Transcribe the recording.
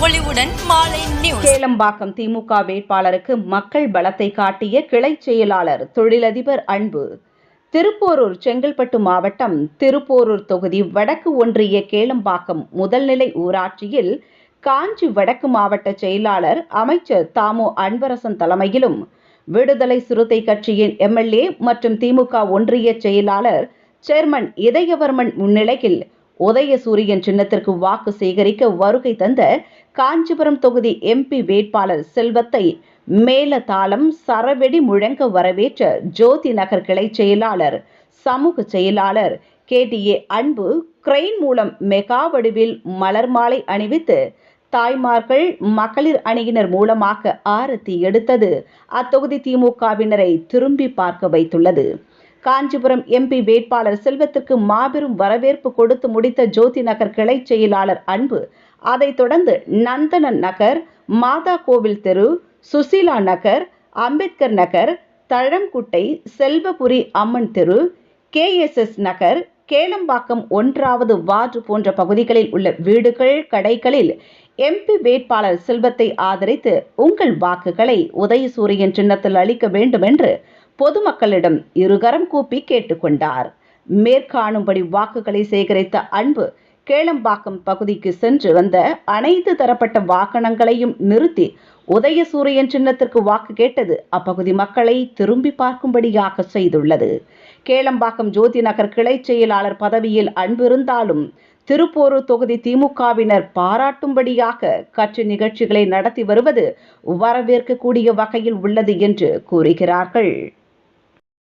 உடனுக்குடன் மாலை நியூஸ் கேளம்பாக்கம் திமுக வேட்பாளருக்கு மக்கள் பலத்தை காட்டிய கிளை செயலாளர் தொழிலதிபர் அன்பு. திருப்போரூர் செங்கல்பட்டு மாவட்டம் திருப்போரூர் தொகுதி வடக்கு ஒன்றிய கேளம்பாக்கம் முதல்நிலை ஊராட்சியில் காஞ்சி வடக்கு மாவட்ட செயலாளர் அமைச்சர் தாமு அன்பரசன் தலைமையிலும் விடுதலை சிறுத்தை கட்சியின் எம்எல்ஏ மற்றும் திமுக ஒன்றிய செயலாளர் சேர்மன் இதயவர்மன் முன்னிலையில் உதயசூரியன் சின்னத்திற்கு வாக்கு சேகரிக்க வருகை தந்த காஞ்சிபுரம் தொகுதி எம்பி வேட்பாளர் செல்வத்தை மேலதாளம் சரவெடி முழங்க வரவேற்ற ஜோதி நகர் கிளை செயலாளர் சமூக செயலாளர் கேடிஏ அன்பு கிரெயின் மூலம் மெகா வடிவில் மலர் மாலை அணிவித்து தாய்மார்கள் மகளிர் அணியினர் மூலமாக ஆரத்தி எடுத்தது. அத்தொகுதி திமுகவினரை திரும்பி பார்க்க வைத்துள்ளது. காஞ்சிபுரம் எம்பி வேட்பாளர் செல்வத்திற்கு மாபெரும் வரவேற்பு கொடுத்து முடித்த ஜோதி நகர் கிளை செயலாளர் அன்பு அதைத் தொடர்ந்து நந்தனன் நகர் மாதா கோவில் தெரு சுசீலா நகர் அம்பேத்கர் நகர் தழம்குட்டை செல்வபுரி அம்மன் தெரு கேஎஸ்எஸ் நகர் கேளம்பாக்கம் ஒன்றாவது வார்டு போன்ற பகுதிகளில் உள்ள வீடுகள் கடைகளில் எம்பி வேட்பாளர் செல்வத்தை ஆதரித்து உங்கள் வாக்குகளை உதயசூரியன் சின்னத்தில் அளிக்க வேண்டும் என்று பொதுமக்களிடம் இருகரம் கூப்பி கேட்டுக்கொண்டார். மேற்காணும்படி வாக்குகளை சேகரித்த அன்பு கேளம்பாக்கம் பகுதிக்கு சென்று வந்த அனைத்து தரப்பட்ட வாகனங்களையும் நிறுத்தி உதயசூரியன் சின்னத்திற்கு வாக்கு கேட்டது அப்பகுதி மக்களை திரும்பி பார்க்கும்படியாக செய்துள்ளது. கேளம்பாக்கம் ஜோதி நகர் கிளை செயலாளர் பதவியில் அன்பு இருந்தாலும் திருப்போரூர் தொகுதி திமுகவினர் பாராட்டும்படியாக கட்சி நிகழ்ச்சிகளை நடத்தி வருவது வரவேற்கக்கூடிய வகையில் உள்ளது என்று கூறுகிறார்கள்.